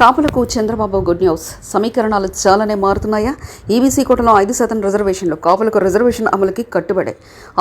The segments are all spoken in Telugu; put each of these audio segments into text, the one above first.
కాపులకు చంద్రబాబు గుడ్ న్యూస్. సమీకరణాలు చాలానే మారుతున్నాయా? ఈబీసీ కోటలో ఐదు శాతం రిజర్వేషన్లు కాపులకు రిజర్వేషన్ అమలుకి కట్టుబడే.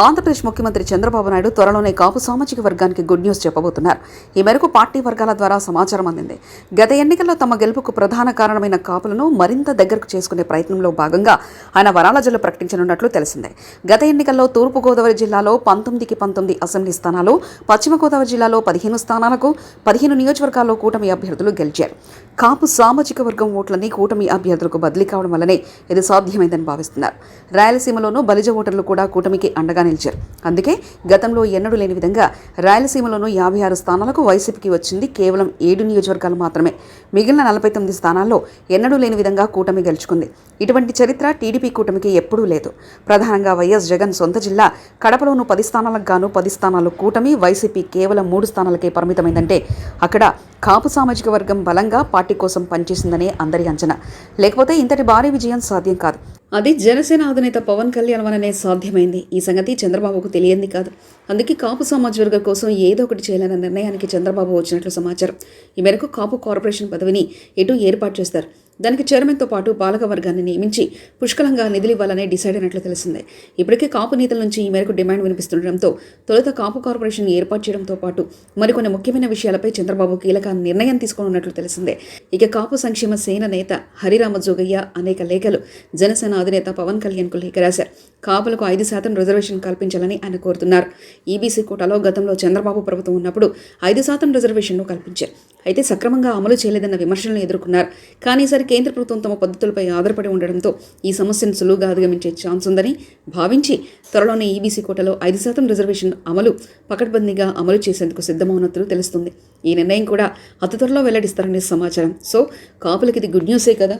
ఆంధ్రప్రదేశ్ ముఖ్యమంత్రి చంద్రబాబు నాయుడు త్వరలోనే కాపు సామాజిక వర్గానికి గుడ్ న్యూస్ చెప్పబోతున్నారు. ఈ మేరకు పార్టీ వర్గాల ద్వారా సమాచారం అందింది. గత ఎన్నికల్లో తమ గెలుపుకు ప్రధాన కారణమైన కాపులను మరింత దగ్గరకు చేసుకునే ప్రయత్నంలో భాగంగా ఆయన వరాల జల్లు ప్రకటించనున్నట్లు తెలిసిందే. గత ఎన్నికల్లో తూర్పుగోదావరి జిల్లాలో పంతొమ్మిదికి పంతొమ్మిది అసెంబ్లీ స్థానాలు పశ్చిమ గోదావరి జిల్లాలో పదిహేను స్థానాలకు పదిహేను నియోజకవర్గాల్లో కూటమి అభ్యర్థులు గెలిచారు. కాపు సామాజిక వర్గం ఓట్లని కూటమి అభ్యర్థులకు బదిలీ కావడం వల్లనే ఇది సాధ్యమైందని భావిస్తున్నారు. రాయలసీమలోనూ బలిజ ఓటర్లు కూడా కూటమికి అండగా నిలిచారు. అందుకే గతంలో ఎన్నడూ లేని విధంగా రాయలసీమలోనూ యాభై ఆరు స్థానాలకు వైసీపీకి వచ్చింది కేవలం ఏడు నియోజకవర్గాలు మాత్రమే. మిగిలిన నలభై తొమ్మిది స్థానాల్లో ఎన్నడూ లేని విధంగా కూటమి గెలుచుకుంది. ఇటువంటి చరిత్ర టీడీపీ కూటమికి ఎప్పుడూ లేదు. ప్రధానంగా వైఎస్ జగన్ సొంత జిల్లా కడపలోనూ పది స్థానాలకు గాను పది స్థానాలు కూటమి వైసీపీ కేవలం మూడు స్థానాలకే పరిమితమైందంటే అక్కడ కాపు సామాజిక వర్గం బలంగా పార్టీ పార్టీ కోసం పనిచేసిందని అందరి అంచనా. లేకపోతే ఇంతటి భారీ విజయం సాధ్యం కాదు. అది జనసేన అధినేత పవన్ కళ్యాణ్ వలనే సాధ్యమైంది. ఈ సంగతి చంద్రబాబుకు తెలియంది కాదు. అందుకే కాపు సమాజ వర్గం కోసం ఏదో ఒకటి చేయాలన్న నిర్ణయానికి చంద్రబాబు వచ్చినట్లు సమాచారం. ఈ మేరకు కాపు కార్పొరేషన్ పదవిని ఎటు ఏర్పాటు చేస్తారు? దానికి చైర్మన్తో పాటు పాలక వర్గాన్ని నియమించి పుష్కలంగా నిధులివ్వాలని డిసైడ్ అయినట్లు తెలిసిందే. ఇప్పటికే కాపు నేతల నుంచి ఈ మేరకు డిమాండ్ వినిపిస్తుండటంతో తొలుత కాపు కార్పొరేషన్ ఏర్పాటు చేయడంతో పాటు మరికొన్ని ముఖ్యమైన విషయాలపై చంద్రబాబు కీలక నిర్ణయం తీసుకోనున్నట్లు తెలిసిందే. ఇక కాపు సంక్షేమ సేన నేత హరిరామ జోగయ్య అనేక లేఖలు జనసేన అధినేత పవన్ కళ్యాణ్కు లేఖ రాశారు. కాపులకు ఐదు శాతం రిజర్వేషన్ కల్పించాలని ఆయన కోరుతున్నారు. ఈబీసీ కోటాలో గతంలో చంద్రబాబు ప్రభుత్వం ఉన్నప్పుడు ఐదు శాతం రిజర్వేషన్ను కల్పించారు. అయితే సక్రమంగా అమలు చేయలేదన్న విమర్శలను ఎదుర్కొన్నారు. కానీ ఈసారి కేంద్ర ప్రభుత్వం తమ పద్ధతులపై ఆధారపడి ఉండడంతో ఈ సమస్యను సులువుగా అధిగమించే ఛాన్స్ ఉందని భావించి త్వరలోనే ఈబీసీ కోటలో ఐదు శాతం రిజర్వేషన్ అమలు పకడ్బందీగా అమలు చేసేందుకు సిద్ధమవునట్లు తెలుస్తుంది. ఈ నిర్ణయం కూడా అతి త్వరలో వెల్లడిస్తారనే సమాచారం. సో కాపులకి ఇది గుడ్ న్యూసే కదా?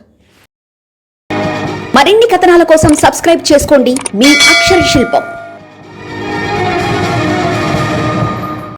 మరిన్ని కథనాల కోసం సబ్స్క్రైబ్ చేసుకోండి. మీ అక్షర శిల్పం.